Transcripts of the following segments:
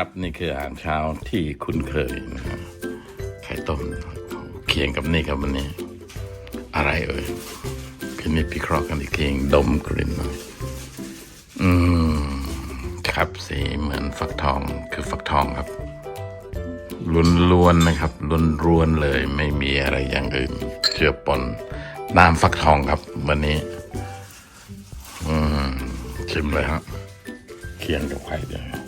ครับ นี่คืออาหารเช้าที่คุ้นเคยนะครับไข่ต้มเคียงกับนี่ครับวันนี้ อะไรเอ่ยพินิจพิเคราะห์กันอีกทียงดมกลิ่นหน่อยอืมครับสีเหมือนฟักทองคือฟักทองครับล้วนๆนะครับล้วนๆเลยไม่มีอะไรอย่างอื่นเจือปนน้ำฟักทองครับ วันนี้ อืมชิมเลยฮะเคียงกับไข่เดียว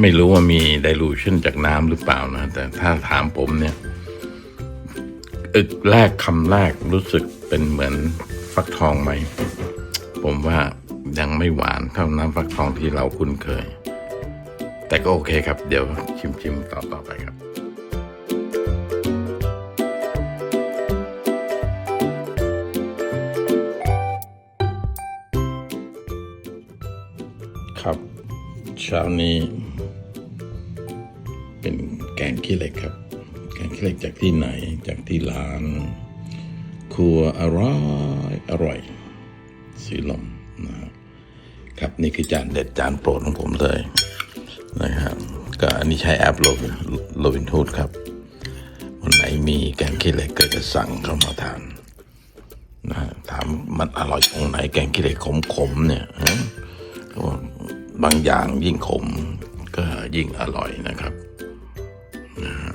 ไม่รู้ว่ามี dilution จากน้ำหรือเปล่านะ แต่ถ้าถามผมเนี่ยอึกแรกคำแรกรู้สึกเป็นเหมือนฟักทองไหม ผมว่ายังไม่หวานเท่าน้ำฟักทองที่เราคุ้นเคย แต่ก็โอเคครับ เดี๋ยวชิมชิมต่อต่อไปครับครับ เช้านี้เป็นแกงขี้เหล็กครับ แกงขี้เหล็กจากที่ไหนจากที่ร้าน ครัวอร่อยอร่อยสีลมนะครับครับนี่คือจานเด็ดจานโปรดของผมเลยนะครับก็อันนี้ใช้แอปโลวินโลวินทูดครับ วันไหนมีแกงขี้เหล็กก็จะสั่งเข้ามาทานนะถามมันอร่อยตรงไหนแกงขี้เหล็กขมๆเนี่ย บางอย่างยิ่งขมก็ยิ่งอร่อยนะครับนะฮะ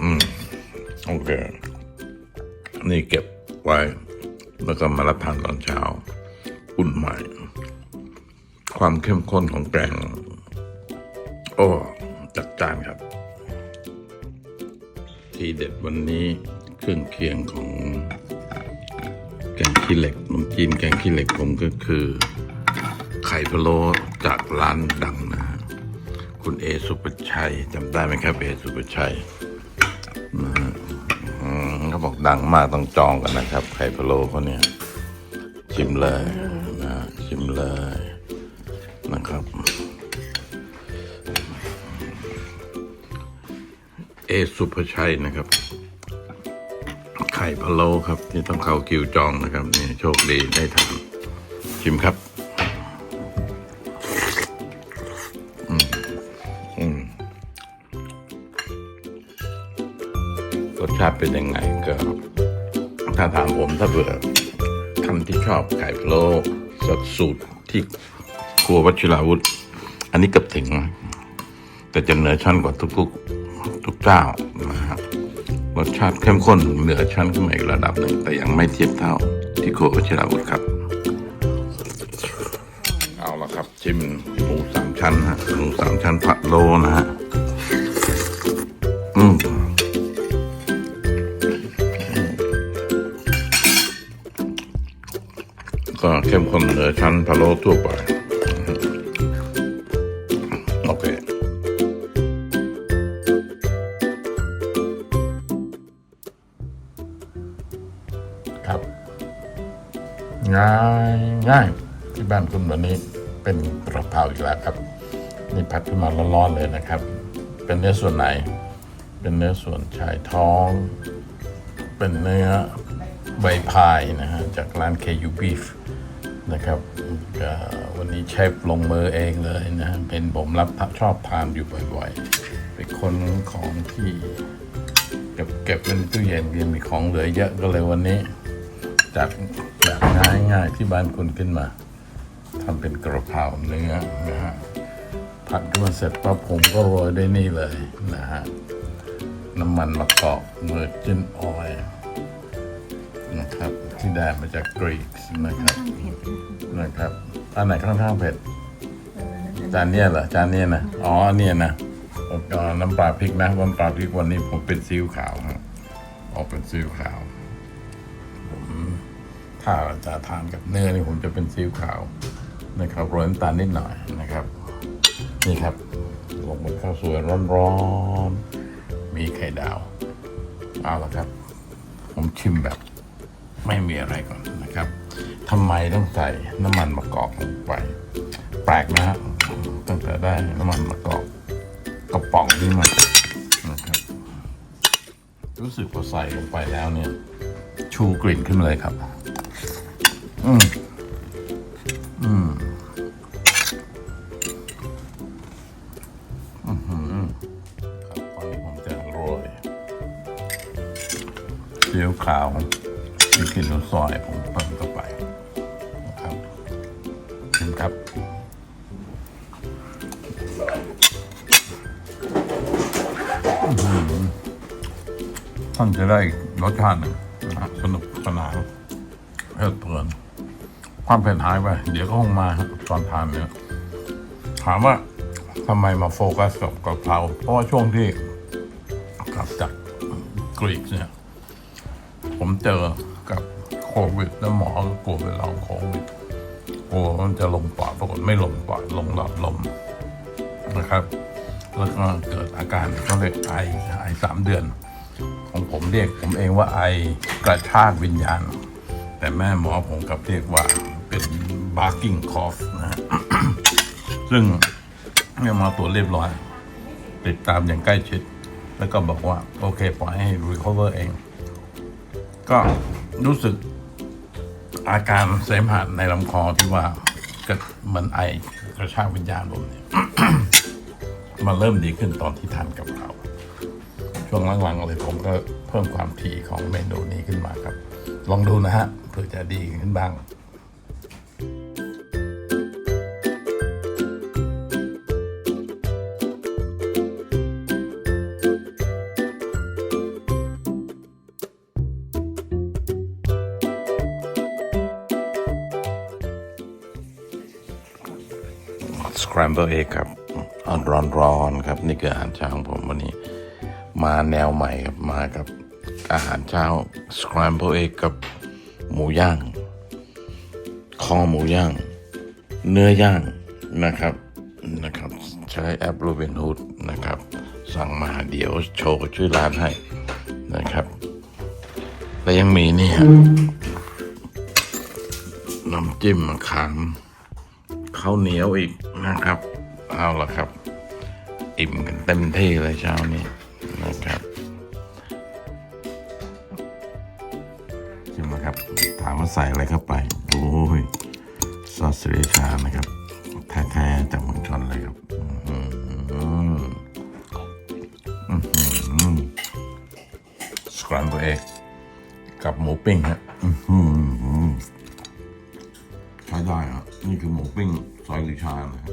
อืมโอเค นี่เก็บไว้ แล้วก็มารับทานตอนเช้า อุ่นใหม่ ความเข้มข้นของแกง โอ้ จัดจานครับ ทีเด็ดวันนี้เครื่องเคียงของ ขี้เหล็กขนมจีนแกงขี้เหล็กผมก็คือ ไข่พะโล้จากร้านดังนะฮะคุณเอสุปชัยจำได้ไหมครับเอสุปชัยนะฮะเขาบอกดังมากต้องจองกันนะครับ ไข่พะโล้เขาเนี่ย ชิมเลยนะชิมเลยนะครับ เอสุภชัยนะครับ ข่พะโล้ครับที่ต้องเข้าคิวจองนะครับนี่โชคดีได้ทานชิมครับอืมอืมรสชาติเป็นยังไงก็ถ้าถามผมถ้าเบื่อท่านที่ชอบไข่พะโล้สดสูตรที่ครัววัชิราวุธ อันนี้เกับถึง แต่จะเหนือชั้นกว่าทุกๆ ทุกเจ้านะฮะ รสชาติเข้มข้นเหนือชั้นขึ้นมาอีกระดับหนึ่งแต่ยังไม่เทียบเท่าที่โคชิราวุครับเอาละครับชิมหมูสามชั้นฮะหมูสามชั้นผัดโลนะฮะอืมก็เข้มข้นเหนือชั้นพะโล้ทั่วไป ครับ ง่ายง่ายที่บ้านคุณวันนี้เป็นกระเพราอีกแล้วครับ นี่ผัดขึ้นมาร้อนๆเลยนะครับ เป็นเนื้อส่วนไหน เป็นเนื้อส่วนชายท้อง เป็นเนื้อใบพายนะฮะจากร้าน KU Beef นะครับวันนี้เชฟลงมือเองเลยนะฮะเป็นผมรับชอบทานอยู่บ่อยๆ เป็นคนของที่ เก็บเก็บเป็นตู้เย็นยังมีของเหลือเยอะก็เลยวันนี้ จากแบบง่ายๆที่บ้านคุณขึ้นมาทำเป็นกระเพราเนื้อนะฮะผัดขึ้นมาเสร็จปั๊บผมก็โรยด้วยนี่เลยนะฮะน้ำมันมะกอกเมอร์จินออยนะครับที่ได้มาจากกรีกนะครับนะครับอันไหนค่อนข้างเผ็ดจานเนี้ยเหรอจานเนี้ยนะอ๋อเนี่ยนะเอาน้ำปลาพริกนะน้ำปลาพริกวันนี้ผมเป็นซีอิ๊วขาวครับออกเป็นซีอิ๊วขาว ถ้าจะทานกับเนื้อนี่ผมจะเป็นซีอิ๊วขาวนะครับโรยน้ำตาลนิดหน่อยนะครับ นี่ครับลงบนข้าวสวยร้อนๆมีไข่ดาวเอาละครับ ผมชิมแบบไม่มีอะไรก่อนนะครับทำไมต้องใส่น้ำมันมะกอกลงไป แปลกนะฮะตั้งแต่ได้น้ำมันมะกอกกระป๋องนี้มานะครับ รู้สึกพอใส่ลงไปแล้วเนี่ย ชูกลิ่นขึ้นมาเลยครับ อืมอืมอืมตอนนี้ผมจะโรยซีอิ๊วขาวที่กินแล้วซอยผมเติมเข้าไปนะครับชิมครับท่านจะได้รสชาติหนึ่งนะฮะสนุกสนานเพลิดเพลิน ความเผ็ดหายไป เดี๋ยวก็คงมาตอนทานเนี่ยถามว่าทำไมมาโฟกัสกับกะเพราเพราะว่าช่วงที่กลับจากกรีกเนี่ย ผมเจอกับโควิดแล้วหมอก็กลัวเป็นลองโควิดกลัวมันจะลงปอดปรากฏไม่ลงปอดลงหลอดลมนะครับ แล้วก็เกิดอาการเขาเรียกไอไอสามเดือน ของผมเรียกผมเองว่าไอกระชากวิญญาณ แต่แม่หมอผมกลับเรียกว่า เป็น barking cough นะฮะซึ่งแม่หมอตรวจเรียบร้อย ติดตามอย่างใกล้ชิด แล้วก็บอกว่า โอเค ปล่อยให้ recover เอง ก็รู้สึกอาการเสมหะในลำคอที่ว่าก็เหมือนไอกระชากวิญญาณผมเนี่ยมันเริ่มดีขึ้นตอนที่ทานกับเรา ช่วงหลังๆเลยผมก็เพิ่มความถี่ของเมนูนี้ขึ้นมาครับ ลองดูนะฮะเผื่อจะดีขึ้นบ้าง Scramble egg ครับเอาร้อนครับ นี่คืออาหารเช้าของผมวันนี้ มาแนวใหม่ครับมากับอาหารเช้า Scramble egg กับหมูย่าง คอหมูย่าง เนื้อย่างนะครับนะครับ ใช้แอป Robin Hood นะครับ สั่งมาเดี๋ยวโชว์ชื่อร้านให้นะครับ และยังมีนี่ฮะน้ำจิ้มมะขามข้าวเหนียวอีก นะครับ เอาละครับ อิ่มกันเต็มที่เลยเช้านี้นะครับชิมนะครับ ถามว่าใส่อะไรเข้าไป โอ้ยซอสเรชานะครับแท้ๆจากเมืองชนเลยครับอื้อหืออื้อหือสครัมเบอร์เอกกับหมูปิ้งฮะอื้อหือ ใช้ได้ครับนี่คือหมูปิ้งซอยลิชานะ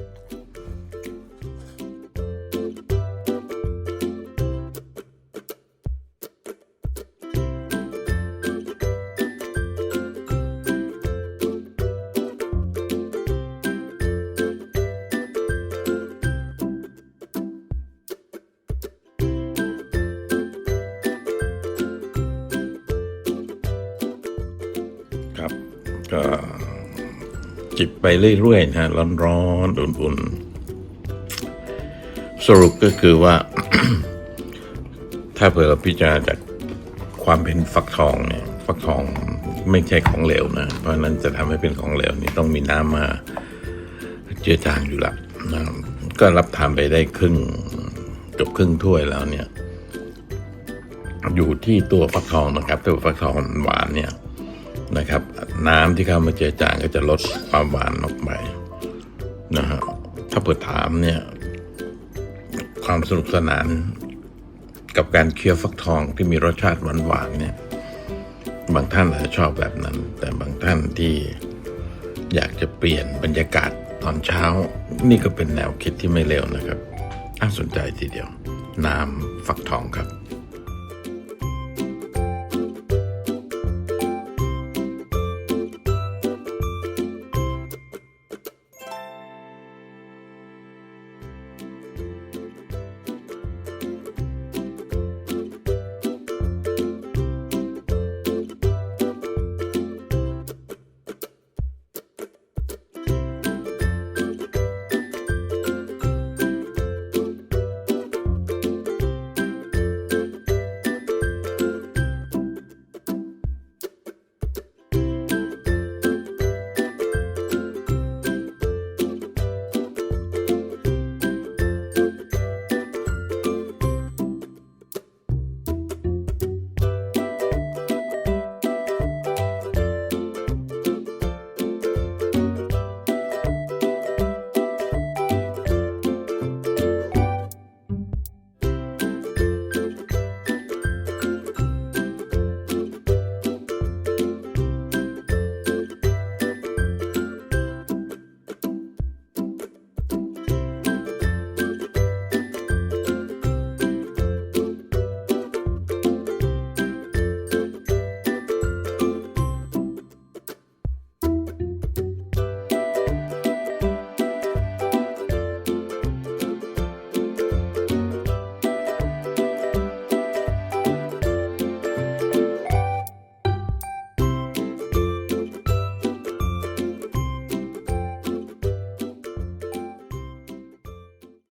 จิบไปเรื่อยๆนะฮะร้อนๆอุ่นๆ สรุปก็คือว่า ถ้าเผื่อเราพิจารณาจากความเป็นฟักทองเนี่ย ฟักทองไม่ใช่ของเหลวนะ เพราะนั้นจะทำให้เป็นของเหลวนี่ต้องมีน้ำมาเจือจางอยู่ละนะก็รับทานไปได้ครึ่งเกือบครึ่งถ้วยแล้วเนี่ย อยู่ที่ตัวฟักทองนะครับ ตัวฟักทองหวานเนี่ย นะครับ น้ำที่เข้ามาเจือจางก็จะลดความหวานออกไปนะฮะถ้าเปิดถามเนี่ย ความสนุกสนาน กับการเคี้ยวฟักทองที่มีรสชาติหวานๆเนี่ย บางท่านอาจจะชอบแบบนั้น แต่บางท่านที่อยากจะเปลี่ยนบรรยากาศตอนเช้า นี่ก็เป็นแนวคิดที่ไม่เลวนะครับน่าสนใจทีเดียว น้ำฟักทองครับ